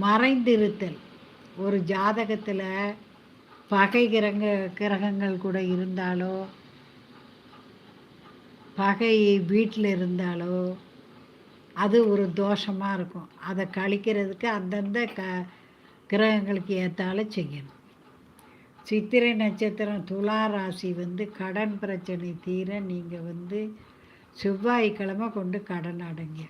மறைந்திருத்தல். ஒரு ஜாதகத்தில் பகை கிரக கிரகங்கள் கூட இருந்தாலோ பகை வீட்டில் இருந்தாலோ அது ஒரு தோஷமாக இருக்கும். அதை கழிக்கிறதுக்கு அந்தந்த க கிரகங்களுக்கு ஏற்றால செய்யணும். சித்திரை நட்சத்திரம் துலா ராசி வந்து கடன் பிரச்சனை தீர நீங்கள் வந்து செவ்வாய்க்கிழமை கொண்டு கடன் அடைங்க.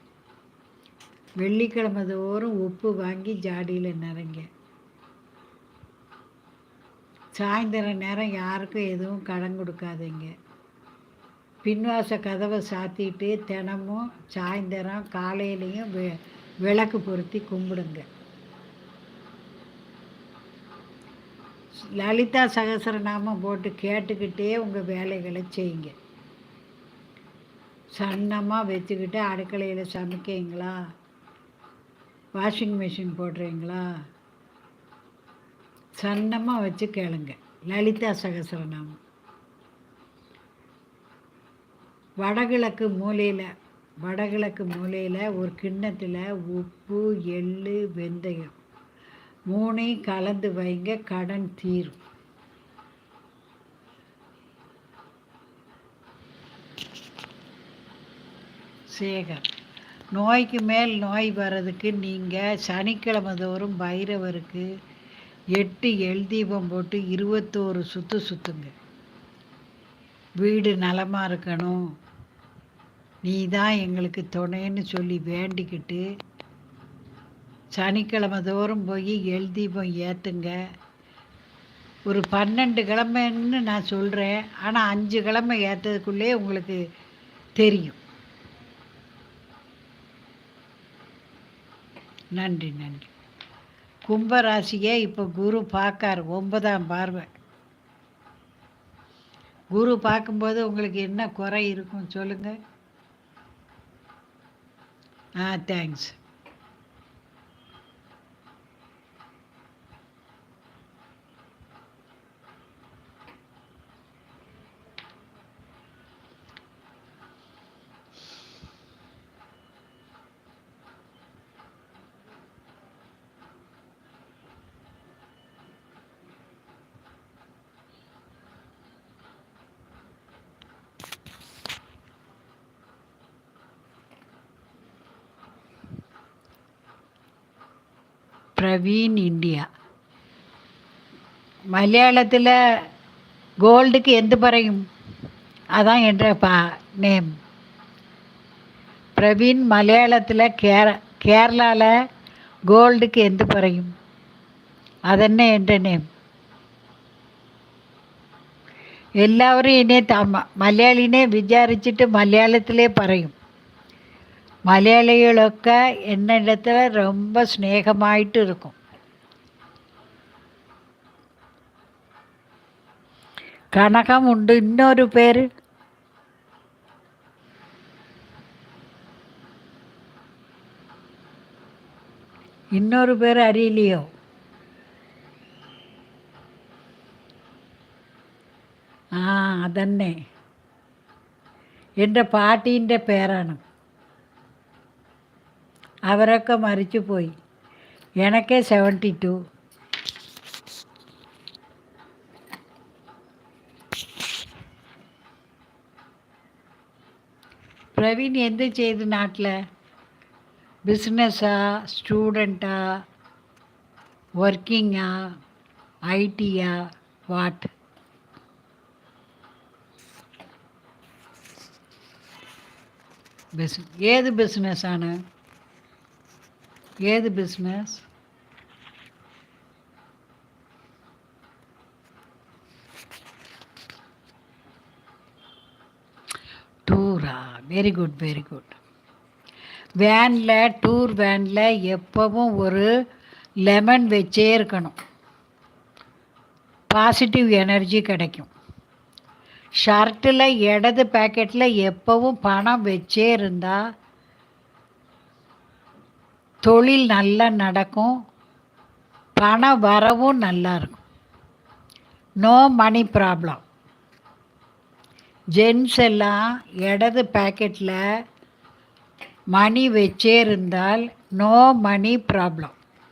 வெள்ளிக்கிழமை தோறும் உப்பு வாங்கி ஜாடியில் நிறைங்க. சாயந்தர நேரம் யாருக்கும் எதுவும் கடன் கொடுக்காதீங்க. பின்வாச கதவை சாத்திட்டு தினமும் சாயந்தரம் காலையிலையும் வெ விளக்கு பொருத்தி கும்பிடுங்க. லலிதா சகசரநாமம் போட்டு கேட்டுக்கிட்டே உங்கள் வேலைகளை செய்யுங்க. சன்னமாக வச்சுக்கிட்டு அடுக்கலையில் சமைக்கிங்களா வாஷிங் மிஷின் போடுறீங்களா? சன்னமாக வச்சு கேளுங்க. லலிதா சகசரநாமம். வடகிழக்கு மூலையில் வடகிழக்கு மூலையில் ஒரு கிண்ணத்தில் உப்பு எள்ளு வெந்தயம் மூணையும் கலந்து வைங்க கடன் தீரும். சேகர். நோய்க்கு மேல் நோய் வர்றதுக்கு நீங்கள் சனிக்கிழமை தோறும் பைரவருக்கு எட்டு எல் தீபம் போட்டு இருபத்தோரு சுற்று சுற்றுங்க வீடு நலமாக இருக்கணும். நீ தான் எங்களுக்கு துணைன்னு சொல்லி வேண்டிக்கிட்டு சனிக்கிழமை தோறும் போய் எல் தீபம் ஏற்றுங்க ஒரு பன்னெண்டு கிழமைன்னு நான் சொல்கிறேன் ஆனால் அஞ்சு கிழமை ஏற்றதுக்குள்ளே உங்களுக்கு தெரியும். நன்றி நன்றி. கும்பராசியே இப்போ குரு பார்க்கார் ஒன்பதாம் பார்வை. குரு பார்க்கும்போது உங்களுக்கு என்ன குறை இருக்கும் சொல்லுங்கள் ஆ தேங்க்ஸ் பிரவீன் இந்தியா மலையாளத்தில் கோல்டுக்கு எந்த பறையும் அதான் என்ற பா நேம் பிரவீன் மலையாளத்தில் கேர கேரளாவில் கோல்டுக்கு എന്ത് പറയും അതന്നെ എൻ്റെ நேம் എല്ലാവരും ഇനി തമ മലയാളിനെ വിചാരിച്ചിട്ട് മലയാളത്തിലേ പറയും മലയാളികളൊക്കെ എന്നിടത്ത് രൊമ്പ സ്നേഹമായിട്ട് ഇരിക്കും കണകമുണ്ട് ഇന്നൊരു പേര്. ഇന്നൊരു പേര് അറിയില്ലയോ ആ അതന്നെ. എന്റെ പാട്ടീന്റെ പേരാണ്. അവരൊക്കെ മരിച്ചു പോയി എനക്ക് സെവൻറ്റി ടു പ്രവീൺ എന്ത് ചെയ്തു നാട്ടിൽ ബിസിനസ്സാ സ്റ്റുഡൻറ്റാ വർക്കിങ്ങാ ഐ ടിയാ വാട്ട് ബിസ് ഏത് ബിസിനസ്സാണ് ஏது பிஸ்னஸ் டூரா வெரி குட் வெரி குட் வேனில் டூர் வேனில் எப்பவும் ஒரு லெமன் வச்சே இருக்கணும். பாசிட்டிவ் எனர்ஜி கிடைக்கும். ஷர்ட்டில் இடது பேக்கெட்டில் எப்போவும் பணம் வச்சே இருந்தால் தொழில் நல்லா நடக்கும். பண வரவும் நல்லா இருக்கும். நோ மணி ப்ராப்ளம் ஜென்ஸ் எல்லாம் இடது பேக்கெட்டில் மணி வச்சே இருந்தால் நோ மணி ப்ராப்ளம்